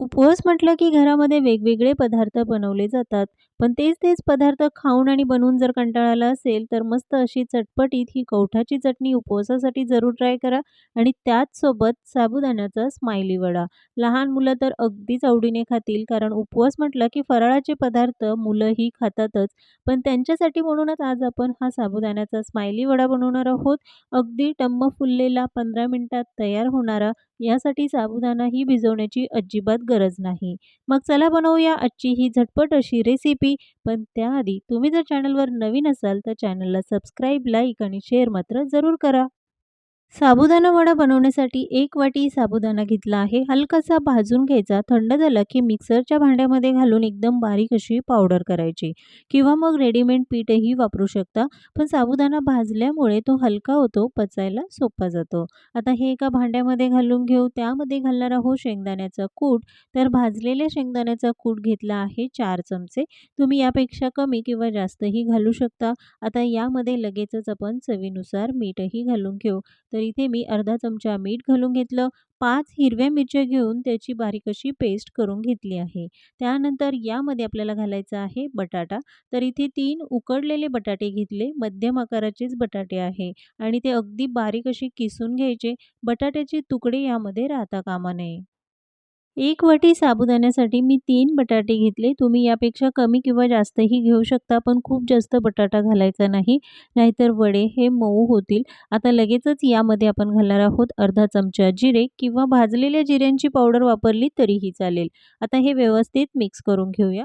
उपवास म्हटलं की घरामध्ये वेगवेगळे पदार्थ बनवले जातात. पण तेच-तेच पदार्थ खाऊन आणि बनवून जर कंटाळा आला असेल, तर मस्त अशी चटपटीत ही कवठाची चटणी उपवासासाठी जरूर ट्राय करा आणि त्याचसोबत साबुदाण्याचा स्माइली वडा. लहान मुलं तर अगदीच आवडीने खातील, कारण उपवास म्हटलं की फराळाचे पदार्थ मुलंही खातातच. पण त्यांच्यासाठी म्हणूनच आज आपण हा साबुदाण्याचा स्माइली वडा बनवणार आहोत. अगदी टम्म फुललेला 15 मिनिटात तयार होणारा, यासाठी साबुदाणा ही भिजवण्याची अजिबात गरज नाही. मग चला बनवूया आजची ही झटपट अशी रेसिपी. पण त्याआधी तुम्ही जर चॅनलवर नवीन असाल तर चॅनलला सबस्क्राईब, लाईक आणि शेअर मात्र जरूर करा. साबुदाणा वडा बनवण्यासाठी एक वाटी साबुदाणा घेतला आहे. हलकासा भाजून घ्यायचा. थंड झाला की मिक्सरच्या भांड्यामध्ये घालून एकदम बारीक अशी पावडर करायची किंवा मग रेडीमेड पीठही वापरू शकता. पण साबुदाणा भाजल्यामुळे तो हलका होतो, पचायला सोपा जातो. आता हे एका भांड्यामध्ये घालून घेऊ. त्यामध्ये घालणार आहोत शेंगदाण्याचा कूट. तर भाजलेल्या शेंगदाण्याचा कूट घेतला आहे चार चमचे. तुम्ही यापेक्षा कमी किंवा जास्तही घालू शकता. आता यामध्ये लगेचच आपण चवीनुसार मीठही घालून घेऊ. तर तर इथे मी अर्धा चमचा मीठ घालून घेतलं. पाच हिरव्या मिरच्या घेऊन त्याची बारीक अशी पेस्ट करून घेतली आहे. त्यानंतर यामध्ये आपल्याला घालायचा आहे बटाटा. तर इथे तीन उकडलेले बटाटे घेतले. मध्यम आकाराचेच बटाटे आहे आणि ते अगदी बारीक असे किसून घ्यायचे. बटाट्याचे तुकडे यामध्ये राहता कामा नये. एक वाटी साबुदाण्यासाठी मी तीन बटाटे घेतले. तुम्ही यापेक्षा कमी किंवा जास्तही घेऊ शकता. पण खूप जास्त बटाटा घालायचा नाही, नाहीतर वडे हे मऊ होतील. आता लगेचच यामध्ये आपण घालणार आहोत अर्धा चमचा जिरे किंवा भाजलेल्या जिऱ्यांची पावडर वापरली तरीही चालेल. आता हे व्यवस्थित मिक्स करून घेऊया.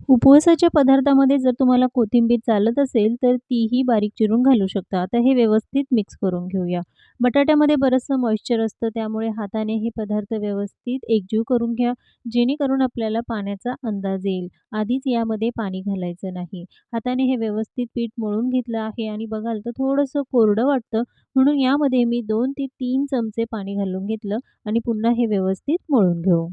उपवासाच्या पदार्थामध्ये जर तुम्हाला कोथिंबीर चालत असेल, तर तीही बारीक चिरून घालू शकता. आता हे व्यवस्थित मिक्स करून घेऊया. बटाट्यामध्ये बरंचसं मॉइश्चर असतं, त्यामुळे हाताने हे पदार्थ व्यवस्थित एकजीव करून घ्या, जेणेकरून आपल्याला पाण्याचा अंदाज येईल. आधीच यामध्ये पाणी घालायचं नाही. हाताने हे व्यवस्थित पीठ मळून घेतलं आहे आणि बघाल तर थोडंसं कोरडं वाटतं, म्हणून यामध्ये मी दोन ते तीन चमचे पाणी घालून घेतलं आणि पुन्हा हे व्यवस्थित मळून घेऊ.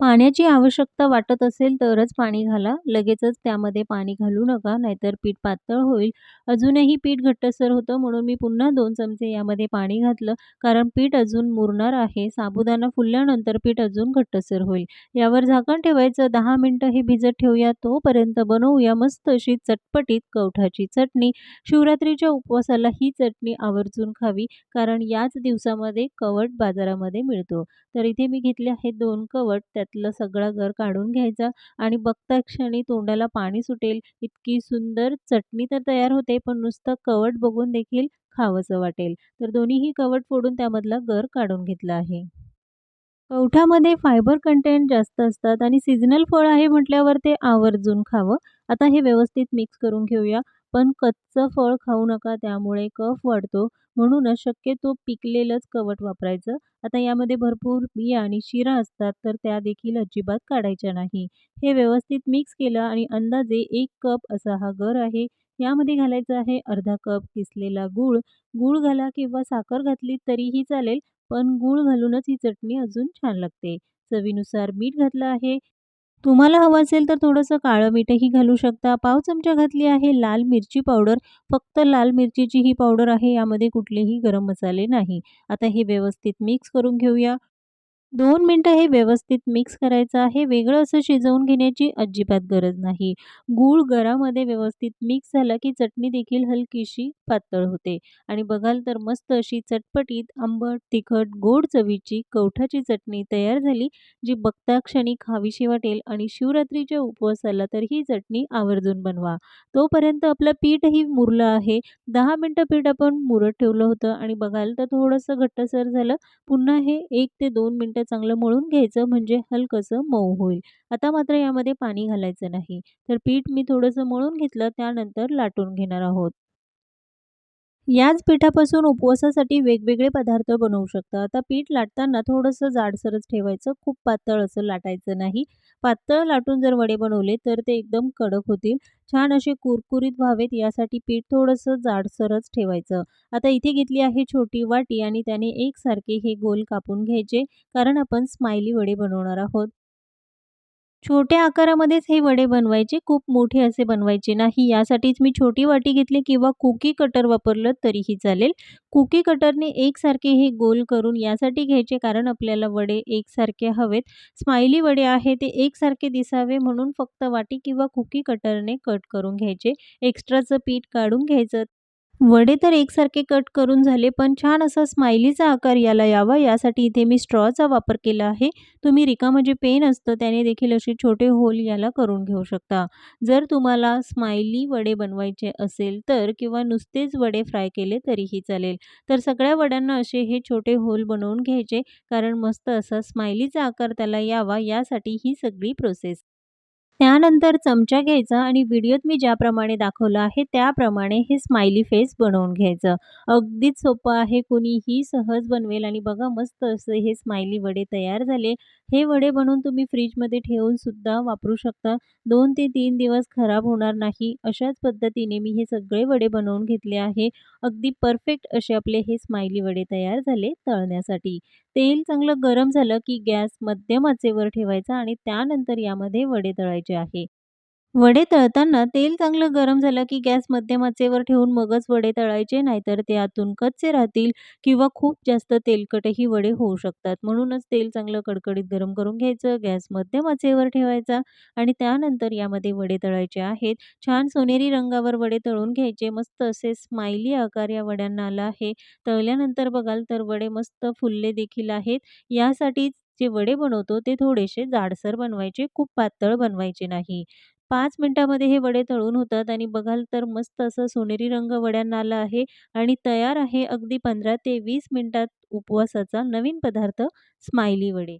पाण्याची आवश्यकता वाटत असेल तरच पाणी घाला. लगेचच त्यामध्ये पाणी घालू नका, नाहीतर पीठ पातळ होईल. अजूनही पीठ घट्टसर होतं, म्हणून मी पुन्हा दोन चमचे यामध्ये पाणी घातलं, कारण पीठ अजून मुरणार आहे. साबुदाणा फुलल्यानंतर पीठ अजून घट्टसर होईल. यावर झाकण ठेवायचं. दहा मिनिटं हे भिजत ठेवूया. तोपर्यंत बनवूया मस्त अशी चटपटीत कवठाची चटणी. शिवरात्रीच्या उपवासाला ही चटणी आवर्जून खावी, कारण याच दिवसामध्ये कवठ बाजारामध्ये मिळतो. तर इथे मी घेतले आहेत दोन कवठ. त्यातलं सगळा गर काढून घ्यायचा आणि बघता क्षणी तोंडाला पाणी सुटेल, इतकी सुंदर चटणी तर तयार होते, पण नुसतं कवट बघून देखील खावंसं वाटेल. तर दोन्हीही कवट फोडून त्यामधला गर काढून घेतला आहे. कवठामध्ये फायबर कंटेंट जास्त असतात आणि सीझनल फळ आहे म्हटल्यावर ते आवर्जून खावं. आता हे व्यवस्थित मिक्स करून घेऊया. पण कच्चं फळ खाऊ नका, त्यामुळे कफ वाढतो. म्हणूनच शक्यतो पिकलेलंच कवट वापरायचं. आता यामध्ये भरपूर बिया आणि शिरा असतात, तर त्या देखील अजिबात काढायच्या नाही. हे व्यवस्थित मिक्स केलं आणि अंदाजे एक कप असा हा गर आहे. यामध्ये घालायचं आहे अर्धा कप किसलेला गूळ. गूळ घाला किंवा साखर घातली तरीही चालेल, पण गूळ घालूनच ही चटणी अजून छान लागते. चवीनुसार मीठ घातलं आहे. तुम्हाला हवं असेल तर थोडंसं काळं मीठही घालू शकता. पाव चमचा घातली आहे लाल मिरची पावडर. फक्त लाल मिरचीची ही पावडर आहे, यामध्ये कुठलेही गरम मसाले नाही. आता हे व्यवस्थित मिक्स करून घेऊया. दोन मिनटं हे व्यवस्थित मिक्स करायचं आहे. वेगळं असं शिजवून घेण्याची अजिबात गरज नाही. गूळ गरामध्ये व्यवस्थित मिक्स झाला की चटणी देखील हलकीशी पातळ होते आणि बघाल तर मस्त अशी चटपटीत, आंबट, तिखट, गोड चवीची कवठाची चटणी तयार झाली, जी बघता क्षणी खावीशी वाटेल आणि शिवरात्रीच्या उपवासाला तर ही चटणी आवर्जून बनवा. तोपर्यंत आपलं पीठही मुरलं आहे. दहा मिनटं पीठ आपण मुरत ठेवलं होतं आणि बघाल तर थोडंसं घट्टसर झालं. पुन्हा हे एक ते दोन मिनटं चांगलं मळून घ्यायचं, म्हणजे हलकंसं मऊ होईल. आता मात्र यामध्ये पाणी घालायचं नाही. तर पीठ मी थोडंसं मळून घेतलं, त्यानंतर लाटून घेणार आहोत. याच पिठापासून उपवासासाठी वेगवेगळे पदार्थ बनवू शकता. आता पीठ लाटताना थोडंसं जाडसरच ठेवायचं, खूप पातळ असं लाटायचं नाही. पातळ लाटून जर वडे बनवले तर ते एकदम कडक होतील. छान असे कुरकुरीत व्हावेत यासाठी पीठ थोडंसं जाडसरच ठेवायचं. आता इथे घेतली आहे छोटी वाटी आणि त्याने एकसारखे हे गोल कापून घ्यायचे, कारण आपण स्माइली वडे बनवणार आहोत. छोट्या आकारामध्येच हे वडे बनवायचे, खूप मोठे असे बनवायचे नाही. यासाठीच मी छोटी वाटी घेतली किंवा कुकी कटर वापरलं तरीही चालेल. कुकी कटरने एकसारखे हे गोल करून यासाठी घ्यायचे कारण आपल्याला वडे एकसारखे हवेत. स्माइली वडे आहे ते एकसारखे दिसावे म्हणून फक्त वाटी किंवा कुकी कटरने कट करून घ्यायचे. एक्स्ट्राचं पीठ काढून घ्यायचं. वडे तर एकसारखे कट करून झाले, पण छान असा स्माइलीचा आकार याला यावा यासाठी इथे मी स्ट्रॉचा वापर केला आहे. तुम्ही रिकामं जे म्हणजे पेन असतं त्याने देखील असे छोटे होल याला करून घेऊ शकता. जर तुम्हाला स्माइली वडे बनवायचे असेल तर किंवा नुसतेच वडे फ्राय केले तरीही चालेल. तर सगळ्या वड्यांना असे हे छोटे होल बनवून घ्यायचे कारण मस्त असा स्माइलीचा आकार त्याला यावा यासाठी ही सगळी प्रोसेस. त्यानंतर चमचा घ्यायचा आणि व्हिडिओत मी ज्याप्रमाणे दाखवलं आहे त्याप्रमाणे हे स्माइली फेस बनवून घ्यायचं. अगदीच सोपं आहे, कुणीही सहज बनवेल आणि बघा मस्त असे हे स्माइली वडे तयार झाले. हे वडे बनवून तुम्ही फ्रीजमध्ये ठेवून सुद्धा वापरू शकता. दोन ते तीन दिवस खराब होणार नाही. अशाच पद्धतीने मी हे सगळे वडे बनवून घेतले आहे. अगदी परफेक्ट असे आपले हे स्माइली वडे तयार झाले तळण्यासाठी. तेल चांगलं गरम झालं की गॅस मध्यम आचेवर ठेवायचा आणि त्यानंतर यामध्ये वडे तळायचे आहे. वडे तळताना तेल चांगलं गरम झालं की गॅस मध्यम आचेवर ठेवून मगच वडे तळायचे, नाहीतर ते आतून कच्चे राहतील किंवा खूप जास्त तेलकटही वडे होऊ शकतात. म्हणूनच तेल चांगलं कडकडीत गरम करून घ्यायचं, गॅस मध्यम आचेवर ठेवायचा आणि त्यानंतर यामध्ये वडे तळायचे आहेत. छान सोनेरी रंगावर वडे तळून घ्यायचे. मस्त असे स्माइली आकार या वड्यांना आला आहे. तळल्यानंतर बघाल तर वडे मस्त फुलले देखील आहेत. यासाठीच जे वडे बनवतो ते थोडेसे जाडसर बनवायचे, खूप पातळ बनवायचे नाही. 5 मिनिटामध्ये हे वडे तळून होतात आणि बघाल तर मस्त असं सोनेरी रंग वड्यांना आला आहे आणि तयार आहे अगदी 15 ते 20 मिनिटात उपवासाचा नवीन पदार्थ स्माइली वडे.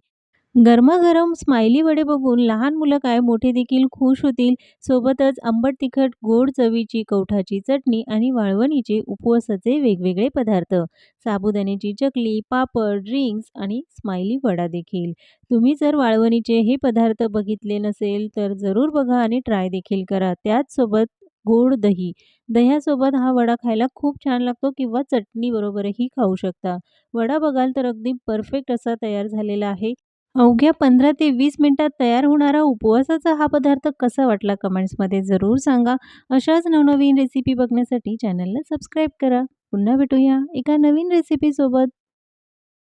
गरमागरम स्माइली वडे बघून लहान मुलं काय मोठे देखील खुश होतील. सोबतच आंबट, तिखट, गोड चवीची कवठाची चटणी आणि वाळवणीचे उपवासाचे वेगवेगळे पदार्थ. साबुदाण्याची चकली, पापड, ड्रिंक्स आणि स्माइली वडा देखील. तुम्ही जर वाळवणीचे हे पदार्थ बघितले नसेल तर जरूर बघा आणि ट्राय देखील करा. त्याचसोबत गोड दही. दह्यासोबत हा वडा खायला खूप छान लागतो किंवा चटणीबरोबरही खाऊ शकता. वडा बघाल तर अगदी परफेक्ट असा तयार झालेला आहे. अवघ्या 15 ते 20 मिनिटात तयार होणारा उपवासाचा हा पदार्थ कसा वाटला कमेंट्समध्ये जरूर सांगा. अशाच नवनवीन रेसिपी बघण्यासाठी चॅनलला सबस्क्राईब करा. पुन्हा भेटूया एका नवीन रेसिपीसोबत.